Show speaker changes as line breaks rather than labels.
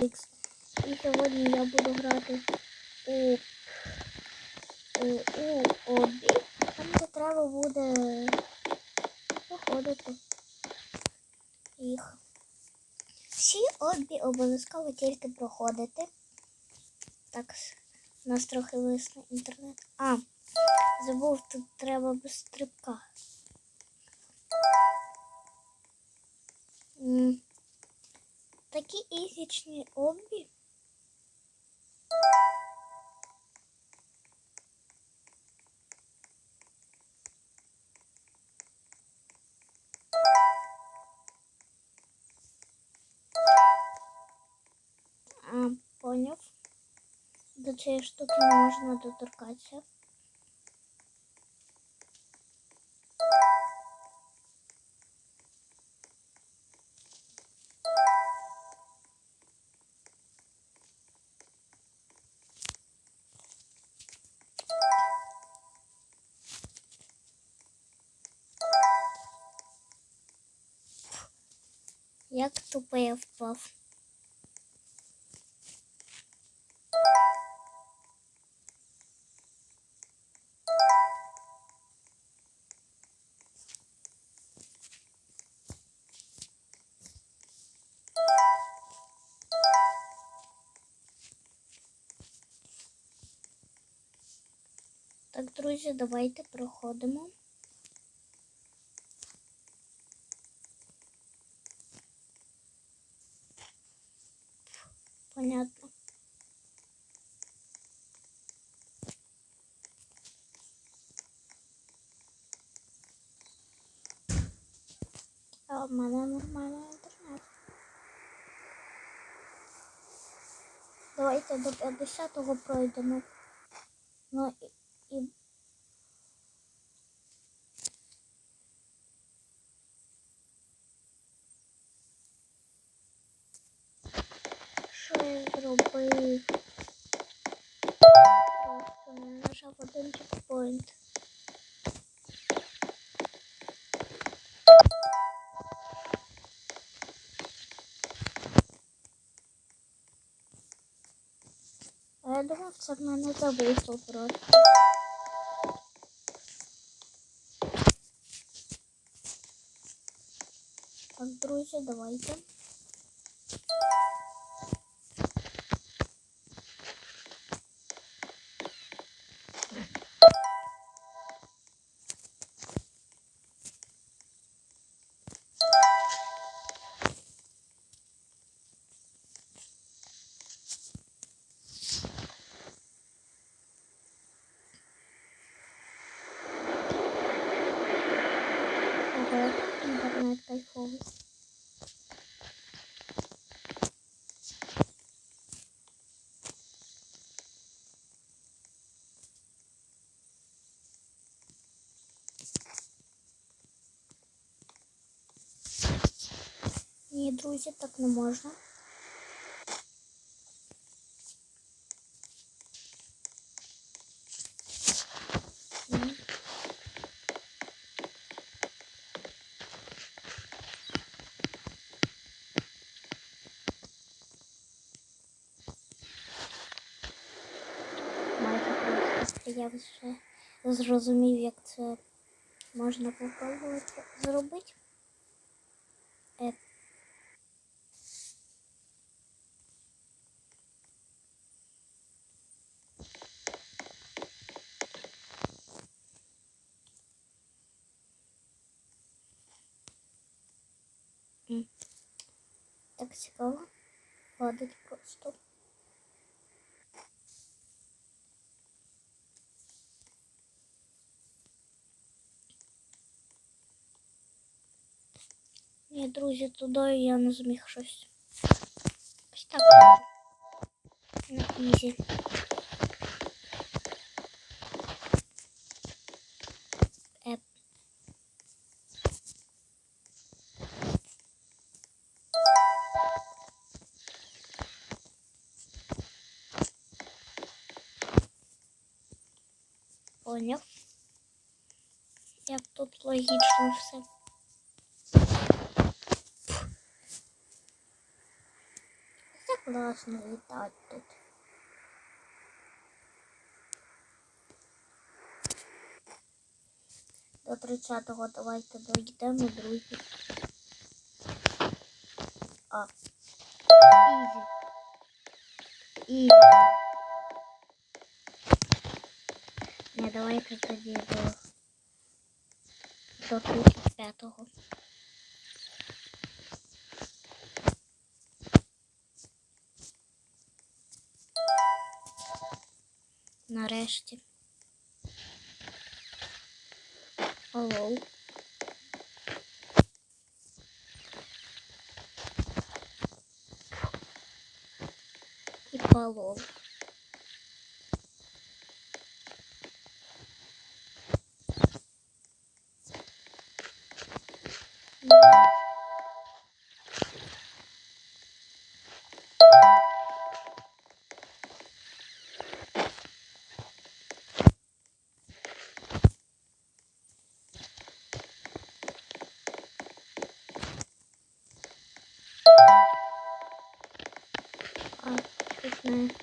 І сьогодні я буду грати у, у, обі, там де треба буде проходити їх. Всі обі обов'язково тільки проходити. Так, у нас трохи висне інтернет. А, забув, тут треба без стрибка. Такі ізічні обі. А, поняв. До цієї штуки не можна доторкатися. Як тупо я впав. Так, друзі, давайте проходимо. Понятно. А в мене нормальний інтернет. Давайте до 50-го пройдемо. Ну і, і... Що я зробив? Просто не нажав один чекпоінт. А я думав, це в мене зависло просто. Так, друзі, давайте. інтернет кайфовий. Ні, друзі, так не можна. Я вже зрозумів, як це можна попробувати зробити. Так цікаво. Падать просто. Ні, друзі, туди я не зміг щось. Ось так. На ізі. Еп. Поняв. Як тут логічно все. Класно літати тут. До 30-го давайте дойдемо, друзі. А. Ізі. Ізі. Не, давайте тоді до 35-го. Нарешті. Алло. І полов. Mm.